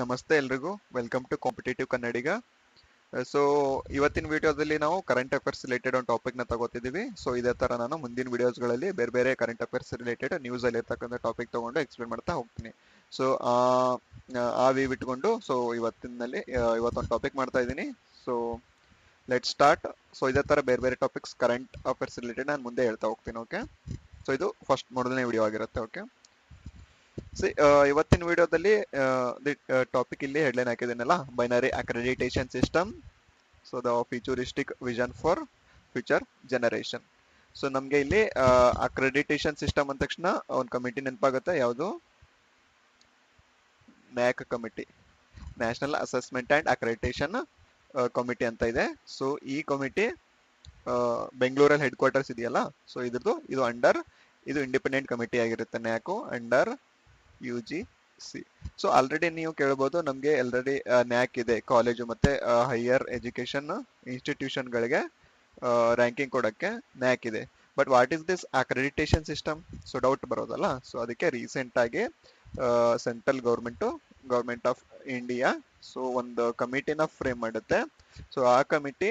ನಮಸ್ತೆ ಎಲ್ರಿಗೂ. Welcome to competitive Kannadiga so ಇವತ್ತಿನ ವಿಡಿಯೋದಲ್ಲಿ ನಾವು ಕರೆಂಟ್ ಅಫೇರ್ಸ್ ರಿಲೇಟೆಡ್ ಒಂದು ಟಾಪಿಕ್ ತಗೋತಿದ್ದೀವಿ. ಸೊ ಇದೇ ತರ ನಾನು ಮುಂದಿನ ವಿಡಿಯೋಸ್ಗಳಲ್ಲಿ ಬೇರೆ ಬೇರೆ ಕರೆಂಟ್ ಅಫೇರ್ಸ್ ರಿಲೇಟೆಡ್ ನ್ಯೂಸ್ ಅಲ್ಲಿ ಇರ್ತಕ್ಕಂಥ ಟಾಪಿಕ್ ತಗೊಂಡು ಎಕ್ಸ್ಪ್ಲೇನ್ ಮಾಡ್ತಾ ಹೋಗ್ತೀನಿ. ಸೊ ಆ ವಿ ಬಿಟ್ಕೊಂಡು ಸೊ ಇವತ್ತಿನಲ್ಲಿ ಇವತ್ತೊಂದು ಟಾಪಿಕ್ ಮಾಡ್ತಾ ಇದ್ದೀನಿ. ಸೊ ಲೆಟ್ ಸ್ಟಾರ್ಟ್ ಸೊ ಇದೇ ತರ ಬೇರೆ ಬೇರೆ ಟಾಪಿಕ್ಸ್ ಕರೆಂಟ್ ಅಫೇರ್ಸ್ ರಿಲೇಟೆಡ್ ನಾನು ಮುಂದೆ ಹೇಳ್ತಾ ಹೋಗ್ತೀನಿ ಓಕೆ ಸೊ ಇದು ಫಸ್ಟ್ ಮೊದಲನೇ ವಿಡಿಯೋ ಆಗಿರುತ್ತೆ ಓಕೆ ಇವತ್ತಿನ ವಿಡಿಯೋದಲ್ಲಿ ಟಾಪಿಕ್ ಇಲ್ಲಿ headline ಹಾಕಿದ್ದೀನಲ್ಲ binary accreditation system so the futuristic vision for future generation so ನಮಗೆ ಇಲ್ಲಿ ಅಕ್ರೆಡಿಟೇಷನ್ ಸಿಸ್ಟಮ್ ಅಂದ ತಕ್ಷಣ ಒಂದು ಕಮಿಟಿ ನೆನಪಾಗುತ್ತೆ, ಯಾವುದು? NAAC committee national assessment and accreditation committee ಅಂತ ಇದೆ. ಸೊ ಈ ಕಮಿಟಿ ಬೆಂಗಳೂರಲ್ಲಿ ಹೆಡ್ ಕ್ವಾರ್ಟರ್ಸ್ ಇದೆಯಲ್ಲ ಸೊ ಇದ್ರದ್ದು ಇದು ಅಂಡರ್ ಇದು ಇಂಡಿಪೆಂಡೆಂಟ್ ಕಮಿಟಿ ಆಗಿರುತ್ತೆ NAAC under U G C so already ನೀವು ಕೇಳ್ಬೋದು, ನಮಗೆ ಆಲ್ರೆಡಿ ನ್ಯಾಕ್ ಇದೆ. ಕಾಲೇಜು ಮತ್ತೆ ಹೈಯರ್ ಎಜುಕೇಶನ್ ಇನ್ಸ್ಟಿಟ್ಯೂಷನ್ಗಳಿಗೆ ರ್ಯಾಂಕಿಂಗ್ ಕೊಡೋಕ್ಕೆ ನ್ಯಾಕ್ ಇದೆ. But what is this accreditation system so doubt ಬರೋದಲ್ಲ. So ಅದಕ್ಕೆ ರೀಸೆಂಟ್ ಆಗಿ central government government of India so ಒಂದು ಕಮಿಟಿನ ಫ್ರೇಮ್ ಮಾಡುತ್ತೆ. ಸೊ ಆ ಕಮಿಟಿ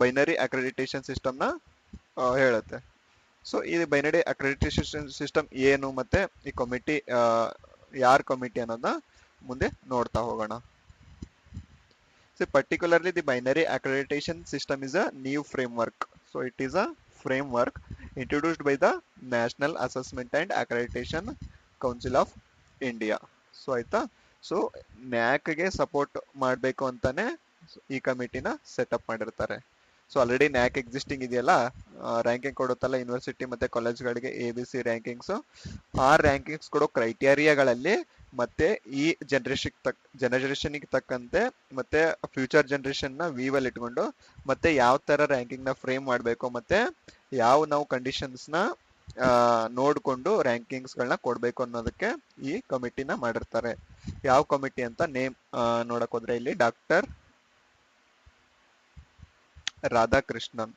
ಬೈನರಿ ಅಕ್ರೆಡಿಟೇಷನ್ ಸಿಸ್ಟಮ್ನ ಹೇಳುತ್ತೆ. ಸೊ ಈ ಬೈನರಿ ಅಕ್ರೆಡಿಟೇಷನ್ ಸಿಸ್ಟಮ್ ಏನು ಮತ್ತೆ ಈ ಕಮಿಟಿ ಯಾರ್ ಕಮಿಟಿ ಅನ್ನೋದನ್ನ ಮುಂದೆ ನೋಡ್ತಾ ಹೋಗೋಣ. So particularly the binary accreditation system is a new framework so it is a framework introduced by the National Assessment and Accreditation Council of India so ಆಯ್ತಾ? So ನ್ಯಾಕ್ಗೆ ಸಪೋರ್ಟ್ ಮಾಡಬೇಕು ಅಂತಾನೆ ಈ ಕಮಿಟಿನ ಸೆಟಪ್ ಮಾಡಿರ್ತಾರೆ. ಸೊ ಆಲ್ರೆಡಿ ನ್ಯಾಕ್ existing ಇದೆಯಲ್ಲ ranking ಕೊಡುತ್ತಲ್ಲ university ಮತ್ತೆ ಕಾಲೇಜ್ಗಳಿಗೆ ಎ ಬಿ ಸಿ ರ್ಯಾಂಕಿಂಗ್ಸ್ ಆ ರ್ಯಾಂಕಿಂಗ್ಸ್ ಕೊಡೋ ಕ್ರೈಟೇರಿಯಾಗಳಲ್ಲಿ ಮತ್ತೆ ಈ ಜನರೇಷನ್ ತಕ್ ಜನರೇಷನ್ಗೆ ತಕ್ಕಂತೆ ಮತ್ತೆ ಫ್ಯೂಚರ್ ಜನರೇಷನ್ನ ವಿವಲ್ ಇಟ್ಕೊಂಡು ಮತ್ತೆ ಯಾವ ತರ ರ್ಯಾಂಕಿಂಗ್ನ ಫ್ರೇಮ್ ಮಾಡಬೇಕು ಮತ್ತೆ ಯಾವ ನಾವು ಕಂಡೀಷನ್ಸ್ನ ನೋಡ್ಕೊಂಡು ರ್ಯಾಂಕಿಂಗ್ಸ್ ಗಳನ್ನ ಕೊಡ್ಬೇಕು ಅನ್ನೋದಕ್ಕೆ ಈ ಕಮಿಟಿನ ಮಾಡಿರ್ತಾರೆ. ಯಾವ ಕಮಿಟಿ ಅಂತ ನೇಮ್ ನೋಡಕ್ ಹೋದ್ರೆ ಇಲ್ಲಿ ಡಾಕ್ಟರ್ ರಾಧಾಕೃಷ್ಣನ್.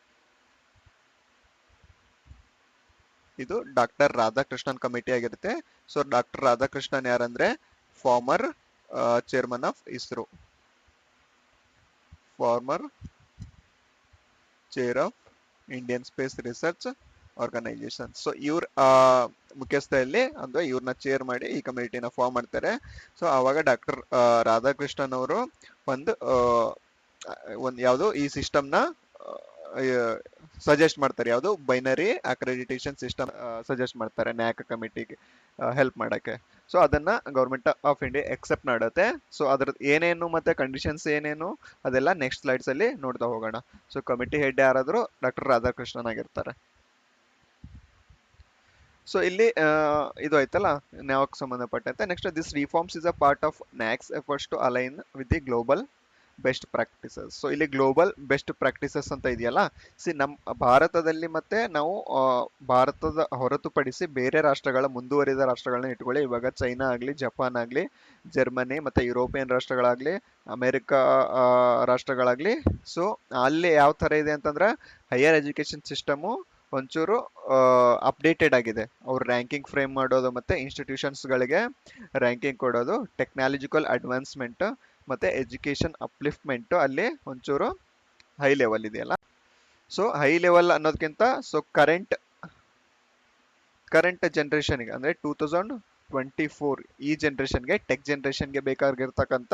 ಇದು ಡಾಕ್ಟರ್ ರಾಧಾಕೃಷ್ಣನ್ ಕಮಿಟಿ ಆಗಿರುತ್ತೆ. ಸೊ, ಡಾಕ್ಟರ್ ರಾಧಾಕೃಷ್ಣನ್ ಯಾರಂದ್ರೆ? Former chairman of ISRO. Former, chair of Indian Space Research Organisation. So, ಇವ್ರ ಮುಖ್ಯಸ್ಥರಲ್ಲಿ ಅಂದ್ರೆ ಇವ್ರನ್ನ ಚೇರ್ ಮಾಡಿ ಈ ಕಮಿಟಿನ ಫಾರ್ಮ್ ಮಾಡ್ತಾರೆ. ಸೊ ಅವಾಗ ಡಾಕ್ಟರ್ ರಾಧಾಕೃಷ್ಣನ್ ಅವರು ಒಂದು ಒಂದು ಯಾವುದು ಈ ಸಿಸ್ಟಮ್ನ ಸಜೆಸ್ಟ್ ಮಾಡ್ತಾರೆ. ಯಾವುದು ಬೈನರಿ ಅಕ್ರೆಡಿಟೇಷನ್ ಸಿಸ್ಟಮ್ ಸಜೆಸ್ಟ್ ಮಾಡ್ತಾರೆ ನ್ಯಾಕ್ ಕಮಿಟಿಗೆ ಹೆಲ್ಪ್ ಮಾಡಕ್ಕೆ. ಸೊ ಅದನ್ನ ಗೌರ್ಮೆಂಟ್ ಆಫ್ ಇಂಡಿಯಾ ಎಕ್ಸೆಪ್ಟ್ ಮಾಡುತ್ತೆ. ಸೊ ಅದ್ರ ಏನೇನು ಮತ್ತೆ ಕಂಡೀಷನ್ಸ್ ಏನೇನು, ಅದೆಲ್ಲ ನೆಕ್ಸ್ಟ್ ಸ್ಲೈಡ್ಸ್ ಅಲ್ಲಿ ನೋಡ್ತಾ ಹೋಗೋಣ. ಸೊ ಕಮಿಟಿ ಹೆಡ್ ಯಾರಾದರೂ ಡಾಕ್ಟರ್ ರಾಧಾಕೃಷ್ಣನ್ ಆಗಿರ್ತಾರೆ. ಸೊ ಇಲ್ಲಿ ಇದು ಆಯ್ತಲ್ಲ ನ್ಯಾಕ್ ಸಂಬಂಧಪಟ್ಟಂತೆ. Next this reforms is a part of NAAC's efforts to align with the global best practices so ಇಲ್ಲಿ ಗ್ಲೋಬಲ್ ಬೆಸ್ಟ್ ಪ್ರಾಕ್ಟೀಸಸ್ ಅಂತ ಇದೆಯಲ್ಲ? ಸಿ ನಮ್ಮ ಭಾರತದಲ್ಲಿ ಮತ್ತೆ ನಾವು ಭಾರತದ ಹೊರತುಪಡಿಸಿ ಬೇರೆ ರಾಷ್ಟ್ರಗಳ, ಮುಂದುವರಿದ ರಾಷ್ಟ್ರಗಳನ್ನ ಇಟ್ಕೊಳ್ಳಿ. ಇವಾಗ ಚೈನಾ ಆಗಲಿ, ಜಪಾನ್ ಆಗಲಿ, ಜರ್ಮನಿ ಮತ್ತು ಯುರೋಪಿಯನ್ ರಾಷ್ಟ್ರಗಳಾಗಲಿ, ಅಮೇರಿಕಾ ರಾಷ್ಟ್ರಗಳಾಗಲಿ. ಸೊ ಅಲ್ಲಿ ಯಾವ ಥರ ಇದೆ ಅಂತಂದ್ರೆ ಹೈಯರ್ ಎಜುಕೇಷನ್ ಸಿಸ್ಟಮು ಒಂಚೂರು ಅಪ್ಡೇಟೆಡ್ ಆಗಿದೆ. ಅವ್ರು ರ್ಯಾಂಕಿಂಗ್ ಫ್ರೇಮ್ ಮಾಡೋದು ಮತ್ತು ಇನ್ಸ್ಟಿಟ್ಯೂಷನ್ಸ್ಗಳಿಗೆ ರ್ಯಾಂಕಿಂಗ್ ಕೊಡೋದು ಟೆಕ್ನಾಲಜಿಕಲ್ ಅಡ್ವಾನ್ಸ್ಮೆಂಟ್ ಮತ್ತೆ ಎಜುಕೇಶನ್ ಅಪ್ಲಿಫ್ಟ್ಮೆಂಟ್ ಅಲ್ಲಿ ಒಂಚೂರು ಹೈ ಲೆವೆಲ್ ಇದೆಯಲ್ಲ ಸೊ ಹೈ ಲೆವೆಲ್ ಅನ್ನೋದಕ್ಕಿಂತ ಸೊ ಕರೆಂಟ್ ಕರೆಂಟ್ ಜನ್ರೇಷನ್ಗೆ ಅಂದ್ರೆ ಟೂ ತೌಸಂಡ್ ಟ್ವೆಂಟಿ ಫೋರ್ ಈ ಜನ್ರೇಷನ್ಗೆ ಟೆಕ್ ಜನ್ರೇಷನ್ಗೆ ಬೇಕಾಗಿರ್ತಕ್ಕಂಥ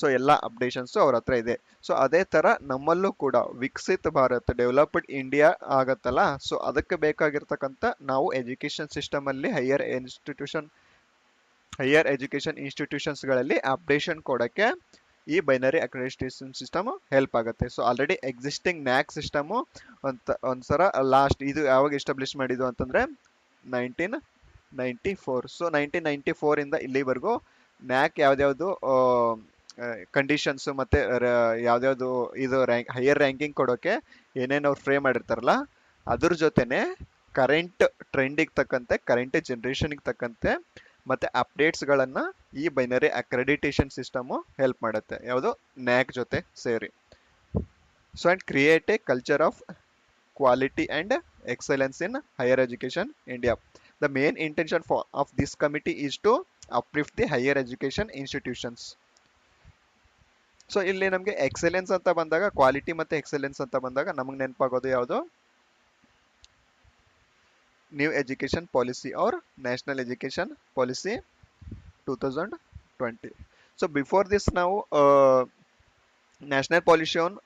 ಸೊ ಎಲ್ಲ ಅಪ್ಡೇಷನ್ಸ್ ಅವ್ರ ಹತ್ರ ಇದೆ. ಸೊ ಅದೇ ತರ ನಮ್ಮಲ್ಲೂ ಕೂಡ ವಿಕಸಿತ ಭಾರತ್ ಡೆವಲಪ್ಡ್ ಇಂಡಿಯಾ ಆಗತ್ತಲ್ಲ? ಸೊ ಅದಕ್ಕೆ ಬೇಕಾಗಿರ್ತಕ್ಕಂಥ ನಾವು ಎಜುಕೇಶನ್ ಸಿಸ್ಟಮ್ ಅಲ್ಲಿ ಹೈಯರ್ ಇನ್ಸ್ಟಿಟ್ಯೂಷನ್ ಹೈಯರ್ ಎಜುಕೇಷನ್ ಇನ್ಸ್ಟಿಟ್ಯೂಷನ್ಸ್ಗಳಲ್ಲಿ ಅಪ್ಡೇಷನ್ ಕೊಡೋಕ್ಕೆ ಈ ಬೈನರಿ ಅಕ್ರೆಡಿಟೇಷನ್ ಸಿಸ್ಟಮ್ ಹೆಲ್ಪ್ ಆಗುತ್ತೆ. So already existing NAAC system ಒಂದು ಒಂದ್ಸರ ಲಾಸ್ಟ್ ಇದು ಯಾವಾಗ ಎಸ್ಟಾಬ್ಲಿಷ್ ಮಾಡಿದ್ದು ಅಂತಂದ್ರೆ nineteen ninety four so nineteen ninety ಫೋರಿಂದ ಇಲ್ಲಿವರೆಗೂ ನ್ಯಾಕ್ ಯಾವ್ದ್ಯಾವುದು ಕಂಡೀಷನ್ಸ್ ಮತ್ತೆ ಯಾವ್ದ್ಯಾವುದು ಇದು ರ್ಯಾಂಕ್ ಹೈಯರ್ ರ್ಯಾಂಕಿಂಗ್ ಕೊಡೋಕೆ ಏನೇನು ಅವ್ರು ಫ್ರೇಮ್ ಮಾಡಿರ್ತಾರಲ್ಲ, ಅದ್ರ ಜೊತೆನೆ ಕರೆಂಟ್ ಟ್ರೆಂಡಿಗೆ ತಕ್ಕಂತೆ ಕರೆಂಟ್ ಜನ್ರೇಷನ್ಗೆ ತಕ್ಕಂತೆ ಮತ್ತೆ ಅಪ್ಡೇಟ್ಸ್ಗಳನ್ನು ಈ ಬೈನರಿ ಅಕ್ರೆಡಿಟೇಷನ್ ಸಿಸ್ಟಮು ಹೆಲ್ಪ್ ಮಾಡುತ್ತೆ. ಯಾವುದು? ನ್ಯಾಕ್ ಜೊತೆ ಸೇರಿ. So and create a culture of quality and excellence in higher education India the main intention for of this committee is to uplift the higher education institutions so ಇಲ್ಲಿ ನಮಗೆ excellence ಅಂತ ಬಂದಾಗ quality ಮತ್ತೆ excellence ಅಂತ ಬಂದಾಗ ನಮಗೆ ನೆನಪಾಗೋದು ಯಾವುದು? New education policy or national education policy two thousand twenty so before this ನಾವು national policy on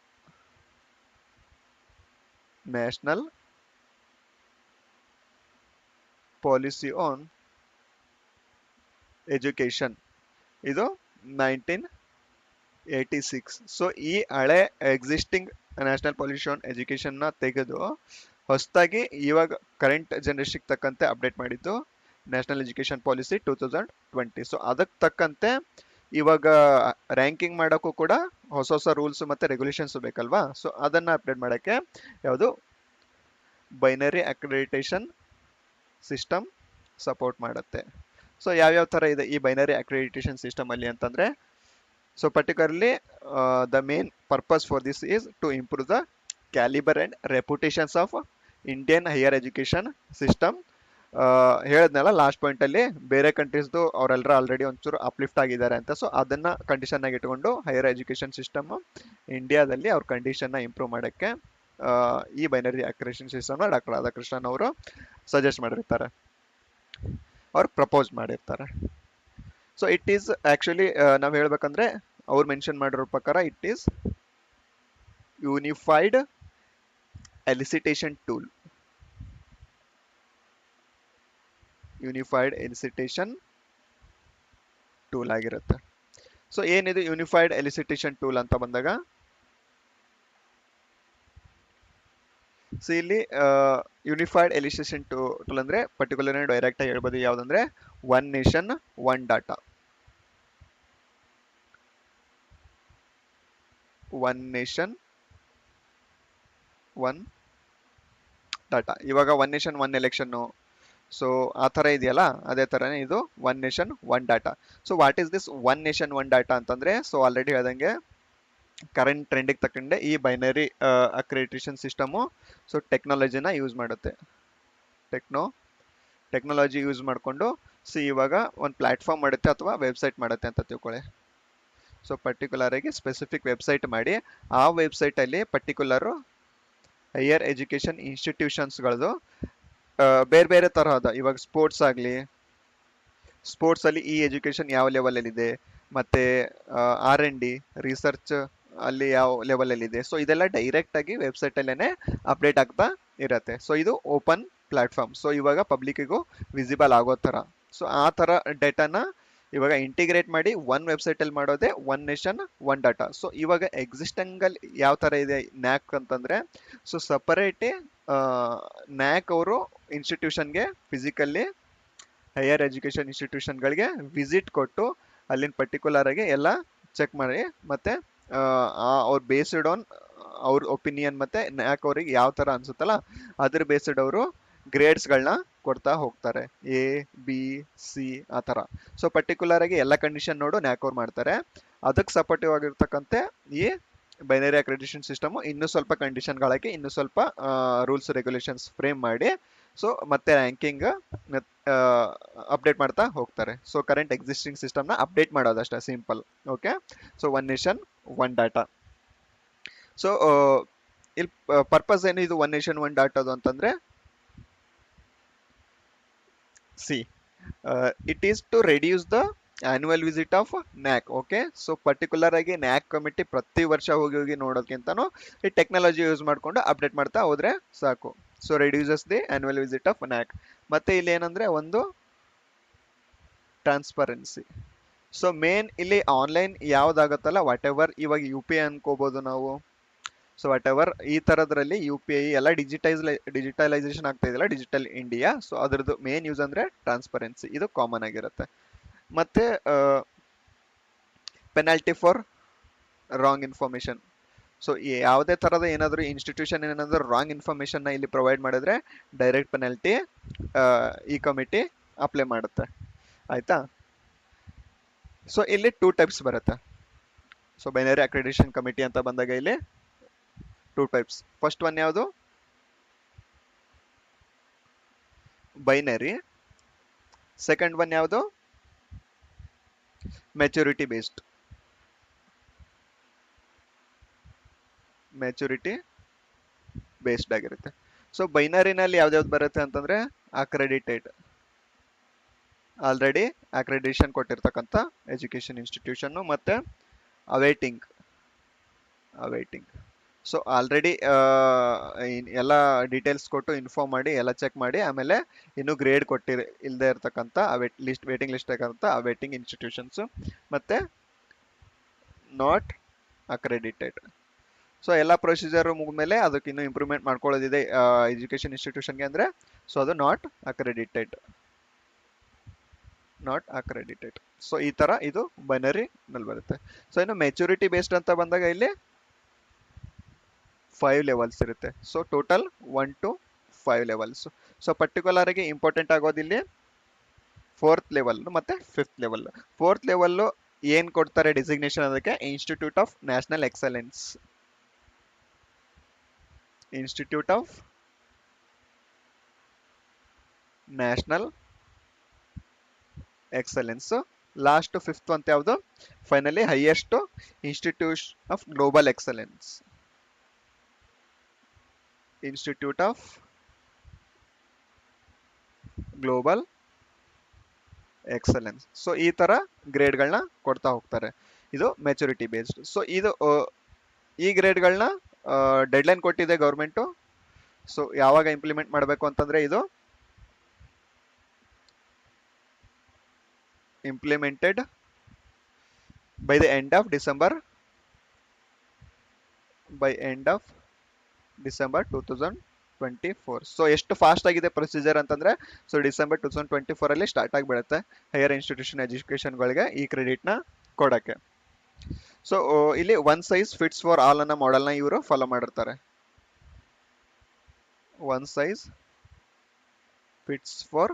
national policy on education ಇದು ನೈನ್ಟೀನ್ ಏಯ್ಟಿ ಸಿಕ್ಸ್ ಸೊ ಈ ಹಳೆ ಎಕ್ಸಿಸ್ಟಿಂಗ್ ನ್ಯಾಷನಲ್ ಪಾಲಿಸಿ ಆನ್ ಎಜುಕೇಶನ್ನ ತೆಗೆದು ಹೊಸದಾಗಿ ಇವಾಗ ಕರೆಂಟ್ ಜನರೇಷನ್ಗೆ ತಕ್ಕಂತೆ ಅಪ್ಡೇಟ್ ಮಾಡಿದ್ದು national education policy two thousand twenty so ಅದಕ್ಕೆ ತಕ್ಕಂತೆ ಇವಾಗ ರ್ಯಾಂಕಿಂಗ್ ಮಾಡೋಕ್ಕೂ ಕೂಡ ಹೊಸ ಹೊಸ ರೂಲ್ಸ್ ಮತ್ತು ರೆಗ್ಯುಲೇಷನ್ಸ್ ಬೇಕಲ್ವಾ? ಸೊ ಅದನ್ನು ಅಪ್ಡೇಟ್ ಮಾಡೋಕ್ಕೆ ಯಾವುದು? ಬೈನರಿ ಅಕ್ರೆಡಿಟೇಷನ್ ಸಿಸ್ಟಮ್ ಸಪೋರ್ಟ್ ಮಾಡುತ್ತೆ. ಸೊ ಯಾವ್ಯಾವ ಥರ ಇದೆ ಈ ಬೈನರಿ ಅಕ್ರೆಡಿಟೇಷನ್ ಸಿಸ್ಟಮ್ ಅಲ್ಲಿ ಅಂತಂದರೆ so particularly the main purpose for this is to improve the calibre and reputations of Indian higher education system ಹೇಳಿದ್ನಲ್ಲ ಲಾಸ್ಟ್ ಪಾಯಿಂಟಲ್ಲಿ ಬೇರೆ ಕಂಟ್ರೀಸ್ದು ಅವರೆಲ್ಲರೂ ಆಲ್ರೆಡಿ ಒಂಚೂರು ಅಪ್ಲಿಫ್ಟ್ ಆಗಿದ್ದಾರೆ ಅಂತ. ಸೊ ಕಂಡೀಷನ್ ಆಗಿ ಇಟ್ಕೊಂಡು ಹೈಯರ್ ಎಜುಕೇಷನ್ ಸಿಸ್ಟಮ್ ಇಂಡಿಯಾದಲ್ಲಿ ಅವ್ರ ಕಂಡೀಷನ್ನ ಇಂಪ್ರೂವ್ ಮಾಡೋಕ್ಕೆ ಈ ಬೈನರಿ ಅಕ್ರೇಷನ್ ಸಿಸ್ಟಮ್ನ ಡಾಕ್ಟರ್ ರಾಧಾಕೃಷ್ಣನ್ ಅವರು ಸಜೆಸ್ಟ್ ಮಾಡಿರ್ತಾರೆ. ಅವ್ರು ಪ್ರಪೋಸ್ ಮಾಡಿರ್ತಾರೆ. ಸೊ ಇಟ್ ಈಸ್ ಆ್ಯಕ್ಚುಲಿ ನಾವು ಹೇಳ್ಬೇಕಂದ್ರೆ ಅವ್ರು ಮೆನ್ಷನ್ ಮಾಡಿರೋ ಪ್ರಕಾರ it is unified elicitation tool unified elicitation tool ಆಗಿರುತ್ತೆ. ಸೊ ಏನಿದು ಯೂನಿಫೈಡ್ ಎಲಿಸಿಟೇಷನ್ ಟೂಲ್ ಅಂತ ಬಂದಾಗ? ಸೊ ಇಲ್ಲಿ ಯೂನಿಫೈಡ್ ಎಲಿಸಿಟೇಷನ್ ಟೂಲ್ ಅಂದ್ರೆ ಪರ್ಟಿಕ್ಯುಲರ್ ಡೈರೆಕ್ಟ್ ಆಗಿ ಹೇಳ್ಬೋದು ಯಾವ್ದಂದ್ರೆ one nation one data one nation one data ಇವಾಗ one nation one election so ಆ ಥರ ಇದೆಯಲ್ಲ? ಅದೇ ಥರನೇ ಇದು one nation one data so what is this one nation one data ಅಂತಂದರೆ? ಸೊ ಆಲ್ರೆಡಿ ಹೇಳ್ದಂಗೆ ಕರೆಂಟ್ ಟ್ರೆಂಡಿಗೆ ತಕ್ಕಂಡೆ ಈ ಬೈನರಿ ಅಕ್ರೆಡಿಟೇಷನ್ ಸಿಸ್ಟಮು ಸೊ ಟೆಕ್ನಾಲಜಿನ ಯೂಸ್ ಮಾಡುತ್ತೆ. ಟೆಕ್ನೋ ಟೆಕ್ನಾಲಜಿ ಯೂಸ್ ಮಾಡಿಕೊಂಡು ಸೊ ಇವಾಗ ಒಂದು ಪ್ಲ್ಯಾಟ್ಫಾರ್ಮ್ ಮಾಡುತ್ತೆ ಅಥವಾ ವೆಬ್ಸೈಟ್ ಮಾಡುತ್ತೆ ಅಂತ ತಿಳ್ಕೊಳ್ಳಿ ಸೊ ಪರ್ಟಿಕ್ಯುಲರ್ ಆಗಿ ಸ್ಪೆಸಿಫಿಕ್ ವೆಬ್ಸೈಟ್ ಮಾಡಿ, ಆ ವೆಬ್ಸೈಟಲ್ಲಿ ಪರ್ಟಿಕ್ಯುಲರು ಹೈಯರ್ ಎಜುಕೇಷನ್ ಇನ್ಸ್ಟಿಟ್ಯೂಷನ್ಸ್ಗಳದ್ದು ಬೇರೆ ಬೇರೆ ತರಹದ, ಇವಾಗ ಸ್ಪೋರ್ಟ್ಸ್ ಆಗಲಿ ಸ್ಪೋರ್ಟ್ಸಲ್ಲಿ ಈ ಎಜುಕೇಷನ್ ಯಾವ ಲೆವೆಲಲ್ಲಿದೆ ಮತ್ತು ಆರ್ ಎನ್ ಡಿ ರಿಸರ್ಚ್ ಅಲ್ಲಿ ಯಾವ ಲೆವೆಲಲ್ಲಿದೆ ಸೊ ಇದೆಲ್ಲ ಡೈರೆಕ್ಟಾಗಿ ವೆಬ್ಸೈಟಲ್ಲೇ ಅಪ್ಡೇಟ್ ಆಗ್ತಾ ಇರತ್ತೆ. ಸೊ ಇದು ಓಪನ್ ಪ್ಲಾಟ್ಫಾರ್ಮ್ ಸೊ ಇವಾಗ ಪಬ್ಲಿಕ್ಕಿಗೂ ವಿಸಿಬಲ್ ಆಗೋ ಥರ. ಸೊ ಆ ಥರ ಡೇಟಾನ ಇವಾಗ ಇಂಟಿಗ್ರೇಟ್ ಮಾಡಿ ಒನ್ ವೆಬ್ಸೈಟಲ್ಲಿ ಮಾಡೋದೆ one nation one data so ಇವಾಗ ಎಕ್ಸಿಸ್ಟಿಂಗಲ್ಲಿ ಯಾವ ತರ ಇದೆ ನ್ಯಾಕ್ ಅಂತಂದ್ರೆ ಸೊ ಸಪರೇಟ್ ನ್ಯಾಕ್ ಅವರು ಇನ್ಸ್ಟಿಟ್ಯೂಷನ್ಗೆ ಫಿಸಿಕಲ್ಲಿ ಹೈಯರ್ ಎಜುಕೇಷನ್ ಇನ್ಸ್ಟಿಟ್ಯೂಷನ್ಗಳಿಗೆ ವಿಸಿಟ್ ಕೊಟ್ಟು ಅಲ್ಲಿನ ಪರ್ಟಿಕ್ಯುಲರ್ ಆಗಿ ಎಲ್ಲ ಚೆಕ್ ಮಾಡಿ, ಮತ್ತೆ ಅವ್ರು ಬೇಸ್ಡ್ ಆನ್ ಅವ್ರ ಒಪಿನಿಯನ್ ಮತ್ತೆ ನ್ಯಾಕ್ ಅವ್ರಿಗೆ ಯಾವ ಥರ ಅನ್ಸುತ್ತಲ್ಲ, ಅದ್ರ ಬೇಸ್ಡ್ ಅವರು ಗ್ರೇಡ್ಸ್ಗಳನ್ನ ಕೊಡ್ತಾ ಹೋಗ್ತಾರೆ. ಎ ಬಿ ಸಿ ಆ ಥರ. ಸೊ ಪರ್ಟಿಕ್ಯುಲರ್ ಆಗಿ ಎಲ್ಲ ಕಂಡೀಷನ್ ನೋಡು ನ್ಯಾಕೋರ್ ಮಾಡ್ತಾರೆ. ಅದಕ್ಕೆ ಸಪೋರ್ಟಿವ್ ಆಗಿರ್ತಕ್ಕಂತೆ ಈ ಬೈನರಿ ಅಕ್ರೆಡಿಷನ್ ಸಿಸ್ಟಮು ಇನ್ನೂ ಸ್ವಲ್ಪ ಕಂಡೀಷನ್ಗಳಾಗಿ ಇನ್ನೂ ಸ್ವಲ್ಪ ರೂಲ್ಸ್ ರೆಗ್ಯುಲೇಷನ್ಸ್ ಫ್ರೇಮ್ ಮಾಡಿ ಸೊ ಮತ್ತೆ ರ್ಯಾಂಕಿಂಗ್ ಅಪ್ಡೇಟ್ ಮಾಡ್ತಾ ಹೋಗ್ತಾರೆ. ಸೊ ಕರೆಂಟ್ ಎಕ್ಸಿಸ್ಟಿಂಗ್ ಸಿಸ್ಟಮ್ನ update ಮಾಡೋದಷ್ಟೇ simple okay so one nation one data so ಇಲ್ಲಿ ಪರ್ಪಸ್ ಏನು ಇದು ಒನ್ ನೇಷನ್ ಒನ್ ಡಾಟಾದು ಅಂತಂದ್ರೆ see it is to reduce the annual visit of NAAC okay so particular ಆಗಿ NAAC committee ಪ್ರತಿ ವರ್ಷ ಹೋಗಿ ಹೋಗಿ ನೋಡೋದಕ್ಕಿಂತನೂ ಈ ಟೆಕ್ನಾಲಜಿ ಯೂಸ್ ಮಾಡಿಕೊಂಡು ಅಪ್ಡೇಟ್ ಮಾಡ್ತಾ ಹೋದರೆ ಸಾಕು. So reduces the annual visit of NAAC ಮತ್ತು ಇಲ್ಲಿ ಏನಂದರೆ ಒಂದು ಟ್ರಾನ್ಸ್ಪರೆನ್ಸಿ ಸೊ ಮೇನ್ ಇಲ್ಲಿ ಆನ್ಲೈನ್ ಯಾವುದಾಗುತ್ತಲ್ಲ ವಾಟ್ ಎವರ್ ಇವಾಗ ಯು ಪಿ ಐ ಅನ್ಕೋಬೋದು ನಾವು. ಸೊ ವಾಟ್ ಎವರ್ ಈ ಥರದ್ರಲ್ಲಿ ಯು ಪಿ ಐ ಎಲ್ಲ ಡಿಜಿಟೈಸ್ ಡಿಜಿಟಲೈಸೇಷನ್ ಆಗ್ತಾ ಇದೆಯಲ್ಲ ಡಿಜಿಟಲ್ ಇಂಡಿಯಾ ಸೊ ಅದ್ರದ್ದು ಮೇನ್ ಯೂಸ್ ಅಂದ್ರೆ ಟ್ರಾನ್ಸ್ಪರೆನ್ಸಿ ಇದು ಕಾಮನ್ ಆಗಿರುತ್ತೆ. ಮತ್ತೆ penalty for wrong information so ಯಾವುದೇ ಥರದ ಏನಾದರೂ ಇನ್ಸ್ಟಿಟ್ಯೂಷನ್ ಏನಾದರೂ ರಾಂಗ್ ಇನ್ಫಾರ್ಮೇಷನ್ನ ಇಲ್ಲಿ ಪ್ರೊವೈಡ್ ಮಾಡಿದ್ರೆ ಡೈರೆಕ್ಟ್ ಪೆನಾಲ್ಟಿ ಈ ಕಮಿಟಿ ಅಪ್ಲೈ ಮಾಡುತ್ತೆ. ಆಯಿತಾ? ಸೊ ಇಲ್ಲಿ ಟೂ ಟೈಪ್ಸ್ ಬರುತ್ತೆ. ಸೊ ಬೈನರಿ ಅಕ್ರೆಡಿಷನ್ ಕಮಿಟಿ ಅಂತ ಬಂದಾಗ ಇಲ್ಲಿ ಟೂ ಟೈಪ್ಸ್ ಫಸ್ಟ್ ಒನ್ ಯಾವುದು? ಬೈನರಿ ಸೆಕೆಂಡ್ ಒನ್ ಯಾವುದು? ಮೆಚುರಿಟಿ ಬೇಸ್ಡ್ ಮೆಚುರಿಟಿ ಬೇಸ್ಡ್ ಆಗಿರುತ್ತೆ. ಸೊ ಬೈನರಿನಲ್ಲಿ ಯಾವ್ದ್ಯಾವ್ದು ಬರುತ್ತೆ ಅಂತಂದ್ರೆ ಅಕ್ರೆಡಿಟೆಡ್ ಆಲ್ರೆಡಿ ಅಕ್ರೆಡಿಷನ್ ಕೊಟ್ಟಿರ್ತಕ್ಕಂಥ ಎಜುಕೇಶನ್ ಇನ್ಸ್ಟಿಟ್ಯೂಷನ್ ಮತ್ತೆ ಅವೈಟಿಂಗ್ ಅವೇಟಿಂಗ್ ಸೊ ಆಲ್ರೆಡಿ ಎಲ್ಲ ಡೀಟೇಲ್ಸ್ ಕೊಟ್ಟು ಇನ್ಫಾರ್ಮ್ ಮಾಡಿ, ಎಲ್ಲ ಚೆಕ್ ಮಾಡಿ, ಆಮೇಲೆ ಇನ್ನೂ ಗ್ರೇಡ್ ಕೊಟ್ಟಿರ ಇಲ್ಲದೆ ಇರತಕ್ಕಂಥ ಆ ವೇಟ್ ಲಿಸ್ಟ್ ವೇಟಿಂಗ್ ಲಿಸ್ಟ್ ಆಗಿರುವಂಥ ಆ ವೇಟಿಂಗ್ ಇನ್ಸ್ಟಿಟ್ಯೂಷನ್ಸು ಮತ್ತು ನಾಟ್ ಅಕ್ರೆಡಿಟೆಡ್ ಸೊ ಎಲ್ಲ ಪ್ರೊಸೀಜರ್ ಮುಗಿದ್ಮೇಲೆ ಅದಕ್ಕೆ ಇನ್ನೂ ಇಂಪ್ರೂವ್ಮೆಂಟ್ ಮಾಡ್ಕೊಳ್ಳೋದಿದೆ ಎಜುಕೇಷನ್ ಇನ್ಸ್ಟಿಟ್ಯೂಷನ್ಗೆ ಅಂದರೆ. ಸೊ ಅದು not accredited not accredited so ಈ ಥರ ಇದು ಬೈನರಿ ನಲ್ಲಿ ಬರುತ್ತೆ. ಸೊ ಇನ್ನು ಮೆಚುರಿಟಿ ಬೇಸ್ಡ್ ಅಂತ ಬಂದಾಗ ಇಲ್ಲಿ ಫೈವ್ ಲೆವೆಲ್ಸ್ ಇರುತ್ತೆ. So total one to five levels so particular ಆಗಿ ಇಂಪಾರ್ಟೆಂಟ್ ಆಗೋದಿಲ್ಲಿ ಫೋರ್ತ್ ಲೆವೆಲ್ ಮತ್ತೆ ಫಿಫ್ತ್ ಲೆವೆಲ್ ಫೋರ್ತ್ ಲೆವೆಲ್ಲು ಏನು ಕೊಡ್ತಾರೆ ಡಿಸಿಗ್ನೇಷನ್ ಅದಕ್ಕೆ? Institute of national excellence institute of national excellence last fifth ಅಂತ ಯಾವುದು? Finally highest institute of global excellence institute of global excellence so ಈ ತರ ಗ್ರೇಡ್ಗಳನ್ನ ಕೊಡ್ತಾ ಹೋಗ್ತಾರೆ. ಇದು ಮೆಚುರಿಟಿ ಬೇಸ್ಡ್ ಸೊ ಇದು ಈ ಗ್ರೇಡ್ಗಳನ್ನ ಡೆಡ್ಲೈನ್ ಕೊಟ್ಟಿದೆ ಗೌರ್ಮೆಂಟು ಸೊ ಯಾವಾಗ ಇಂಪ್ಲಿಮೆಂಟ್ ಮಾಡಬೇಕು ಅಂತಂದ್ರೆ ಇದು implemented by the end of December by end of December two thousand twenty four. So ಎಷ್ಟು ಫಾಸ್ಟ್ ಆಗಿದೆ ಪ್ರೊಸೀಜರ್ ಅಂತಂದ್ರೆ so December two thousand twenty four ಅಲ್ಲಿ ಸ್ಟಾರ್ಟ್ ಆಗಿಬಿಡುತ್ತೆ ಹೈಯರ್ ಇನ್ಸ್ಟಿಟ್ಯೂಷನ್ ಎಜುಕೇಶನ್ಗಳಿಗೆ ಈ ಕ್ರೆಡಿಟ್ನ ಕೊಡೋಕ್ಕೆ. ಸೊ ಇಲ್ಲಿ one size fits for all ಅನ್ನೋ ಮಾಡೆಲ್ನ ಇವರು ಫಾಲೋ ಮಾಡಿರ್ತಾರೆ. One size fits for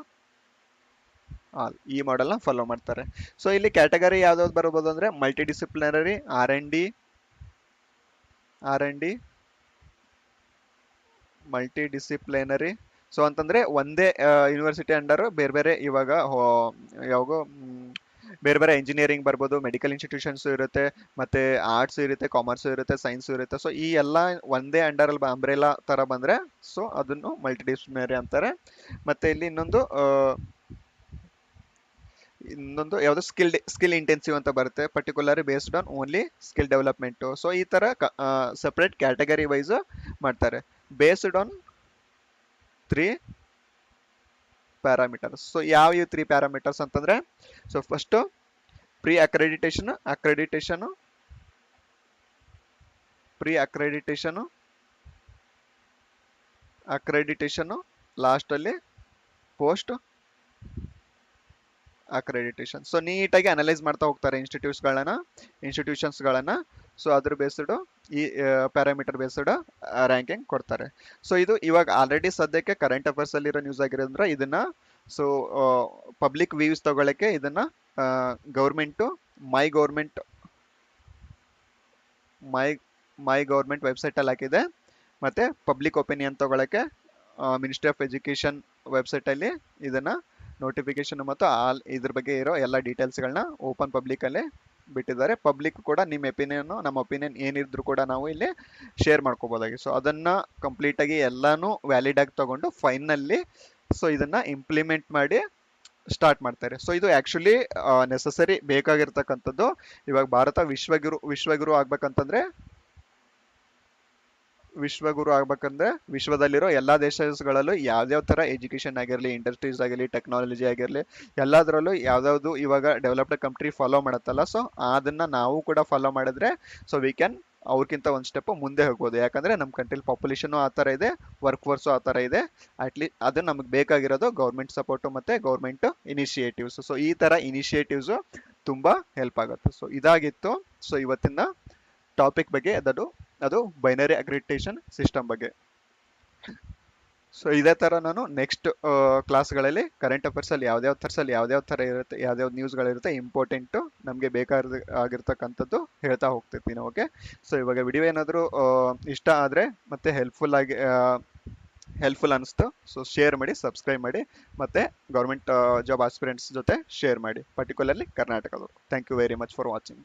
all ಈ ಮಾಡೆಲ್ನ ಫಾಲೋ ಮಾಡ್ತಾರೆ. ಸೊ ಇಲ್ಲಿ ಕ್ಯಾಟಗರಿ ಯಾವ್ದಾವ್ದು ಬರ್ಬೋದು ಅಂದ್ರೆ multi disciplinary R N D R N D multi disciplinary so ಅಂತಂದ್ರೆ ಒಂದೇ ಯೂನಿವರ್ಸಿಟಿ ಅಂಡರ್ ಬೇರೆ ಬೇರೆ ಇವಾಗ ಯಾವಾಗೋ ಬೇರೆ ಬೇರೆ ಇಂಜಿನಿಯರಿಂಗ್ ಬರ್ಬೋದು ಮೆಡಿಕಲ್ ಇನ್ಸ್ಟಿಟ್ಯೂಷನ್ಸ್ ಇರುತ್ತೆ, ಮತ್ತೆ ಆರ್ಟ್ಸ್ ಇರುತ್ತೆ ಕಾಮರ್ಸ್ ಇರುತ್ತೆ ಸೈನ್ಸ್ ಇರುತ್ತೆ. ಸೊ ಈ ಎಲ್ಲ ಒಂದೇ ಅಂಡರ್ ಅಲ್ಲಿ ಅಂಬ್ರೆಲಾ ತರ ಬಂದ್ರೆ ಸೊ ಅದನ್ನು ಮಲ್ಟಿ ಡಿಸಿಪ್ಲಿನರಿ ಅಂತಾರೆ. ಮತ್ತೆ ಇಲ್ಲಿ ಇನ್ನೊಂದು ಇನ್ನೊಂದು ಯಾವುದು ಸ್ಕಿಲ್ ಸ್ಕಿಲ್ ಇಂಟೆನ್ಸಿವ್ ಅಂತ ಬರುತ್ತೆ particular based on only skill development so ಈ ತರ ಸಪ್ರೇಟ್ ಕ್ಯಾಟಗರಿ ವೈಸ್ ಮಾಡ್ತಾರೆ. Based on three parameters so ಯಾವ ಇವು ತ್ರೀ ಪ್ಯಾರಾಮೀಟರ್ಸ್ ಅಂತಂದ್ರೆ so first pre accreditation accreditation pre accreditation accreditation ಲಾಸ್ಟಲ್ಲಿ ಪೋಸ್ಟ್ ಅಕ್ರೆಡಿಟೇಷನ್ ಸೊ ನೀಟಾಗಿ ಅನಲೈಸ್ ಮಾಡ್ತಾ ಹೋಗ್ತಾರೆ ಇನ್ಸ್ಟಿಟ್ಯೂಟ್ಸ್ಗಳನ್ನು ಇನ್ಸ್ಟಿಟ್ಯೂಷನ್ಸ್ಗಳನ್ನ ಸೊ ಅದ್ರ ಬೇಸ್ಡ್ ಈ ಪ್ಯಾರಾಮೀಟರ್ ಬೇಸ್ಡ್ ರ್ಯಾಂಕಿಂಗ್ ಕೊಡ್ತಾರೆ. ಸೊ ಇದು ಇವಾಗ ಆಲ್ರೆಡಿ ಸದ್ಯಕ್ಕೆ ಕರೆಂಟ್ ಅಫೇರ್ಸ್ ಅಲ್ಲಿರೋ ನ್ಯೂಸ್ ಆಗಿರೋದ್ರ ಇದನ್ನ ಸೊ ಪಬ್ಲಿಕ್ ವ್ಯೂಸ್ ತಗೊಳಕ್ಕೆ ಇದನ್ನ government my government my my government website ಅಲ್ಲಿ ಹಾಕಿದೆ. ಮತ್ತೆ ಪಬ್ಲಿಕ್ ಒಪಿನಿಯನ್ ತಗೊಳಕ್ಕೆ ಮಿನಿಸ್ಟ್ರಿ ಆಫ್ ಎಜುಕೇಶನ್ ವೆಬ್ಸೈಟ್ ಅಲ್ಲಿ ಇದನ್ನ ನೋಟಿಫಿಕೇಶನ್ ಮತ್ತು ಆಲ್ ಇದ್ರ ಬಗ್ಗೆ ಇರೋ ಎಲ್ಲ ಡೀಟೇಲ್ಸ್ಗಳನ್ನ ಓಪನ್ ಪಬ್ಲಿಕ್ ಅಲ್ಲೇ ಬಿಟ್ಟಿದ್ದಾರೆ. ಪಬ್ಲಿಕ್ ಕೂಡ ನಿಮ್ಮ ಒಪಿನಿಯನ್ ನಮ್ಮ ಒಪಿನಿಯನ್ ಏನಿದ್ರು ಕೂಡ ನಾವು ಇಲ್ಲಿ ಶೇರ್ ಮಾಡ್ಕೋಬೋದಾಗಿ. ಸೊ ಅದನ್ನ ಕಂಪ್ಲೀಟ್ ಆಗಿ ಎಲ್ಲಾನು ವ್ಯಾಲಿಡ್ ಆಗಿ ತಗೊಂಡು ಫೈನಲ್ಲಿ ಸೊ ಇದನ್ನ ಇಂಪ್ಲಿಮೆಂಟ್ ಮಾಡಿ ಸ್ಟಾರ್ಟ್ ಮಾಡ್ತಾರೆ. ಸೊ ಇದು ಆಕ್ಚುಲಿ ನೆಸಸರಿ ಬೇಕಾಗಿರ್ತಕ್ಕಂಥದ್ದು ಇವಾಗ ಭಾರತ ವಿಶ್ವಗುರು ವಿಶ್ವಗುರು ಆಗ್ಬೇಕಂತಂದ್ರೆ ವಿಶ್ವಗುರು ಆಗ್ಬೇಕಂದ್ರೆ ವಿಶ್ವದಲ್ಲಿರೋ ಎಲ್ಲಾ ದೇಶಗಳಲ್ಲೂ ಯಾವ್ಯಾವ ತರ ಎಜುಕೇಶನ್ ಆಗಿರಲಿ, ಇಂಡಸ್ಟ್ರೀಸ್ ಆಗಿರಲಿ ಟೆಕ್ನಾಲಜಿ ಆಗಿರಲಿ, ಎಲ್ಲದರಲ್ಲೂ ಯಾವ್ದಾವ್ದು ಇವಾಗ ಡೆವಲಪ್ಡ್ ಕಂಟ್ರಿ ಫಾಲೋ ಮಾಡತ್ತಲ್ಲ. ಸೊ ಅದನ್ನ ನಾವು ಕೂಡ ಫಾಲೋ ಮಾಡಿದ್ರೆ ಸೊ ವಿ ಕ್ಯಾನ್ ಅವ್ರಿಗಿಂತ ಒಂದು ಸ್ಟೆಪ್ ಮುಂದೆ ಹೋಗ್ಬೋದು. ಯಾಕಂದ್ರೆ ನಮ್ಮ ಕಂಟ್ರಿಲಿ ಪಾಪ್ಯುಲೇಷನು ಆ ಥರ ಇದೆ ವರ್ಕ್ ಫೋರ್ಸು ಆ ಥರ ಇದೆ ಅಟ್ಲೀಸ್ಟ್ ಅದು ನಮಗೆ ಬೇಕಾಗಿರೋದು ಗೌರ್ಮೆಂಟ್ ಸಪೋರ್ಟು ಮತ್ತೆ ಗೌರ್ಮೆಂಟ್ ಇನಿಷಿಯೇಟಿವ್ಸ್ ಸೊ ಈ ಥರ ಇನಿಷಿಯೇಟಿವ್ಸ್ ತುಂಬಾ ಹೆಲ್ಪ್ ಆಗುತ್ತೆ. ಸೊ ಇದಾಗಿತ್ತು. ಸೊ ಇವತ್ತಿನ ಟಾಪಿಕ್ ಬಗ್ಗೆ ಅದದು ಅದು ಬೈನರಿ ಅಗ್ರಿಟೇಷನ್ ಸಿಸ್ಟಮ್ ಬಗ್ಗೆ. ಸೊ ಇದೇ ತರ ನಾನು ನೆಕ್ಸ್ಟ್ ಕ್ಲಾಸ್ಗಳಲ್ಲಿ ಕರೆಂಟ್ ಅಫೇರ್ಸ್ ಅಲ್ಲಿ ಯಾವ್ದಾವ್ ಥರ್ಸಲ್ಲಿ ಯಾವ್ದಾವ್ ಥರ ಇರುತ್ತೆ ಯಾವ್ದಾವ್ ನ್ಯೂಸ್ಗಳಿರುತ್ತೆ ಇಂಪಾರ್ಟೆಂಟು ನಮಗೆ ಬೇಕಾದ ಆಗಿರ್ತಕ್ಕಂಥದ್ದು ಹೇಳ್ತಾ ಹೋಗ್ತಿರ್ತೀನಿ ಓಕೆ ಸೊ ಇವಾಗ ವಿಡಿಯೋ ಏನಾದರೂ ಇಷ್ಟ ಆದರೆ ಮತ್ತೆ ಹೆಲ್ಪ್ಫುಲ್ ಆಗಿ ಹೆಲ್ಪ್ಫುಲ್ ಅನಿಸ್ತು ಸೊ ಶೇರ್ ಮಾಡಿ ಸಬ್ಸ್ಕ್ರೈಬ್ ಮಾಡಿ, ಮತ್ತೆ ಗೌರ್ಮೆಂಟ್ ಜಾಬ್ ಆಸ್ಪಿರೆಂಟ್ಸ್ ಜೊತೆ ಶೇರ್ ಮಾಡಿ ಪರ್ಟಿಕ್ಯುಲರ್ಲಿ ಕರ್ನಾಟಕದವರು. Thank you very much for watching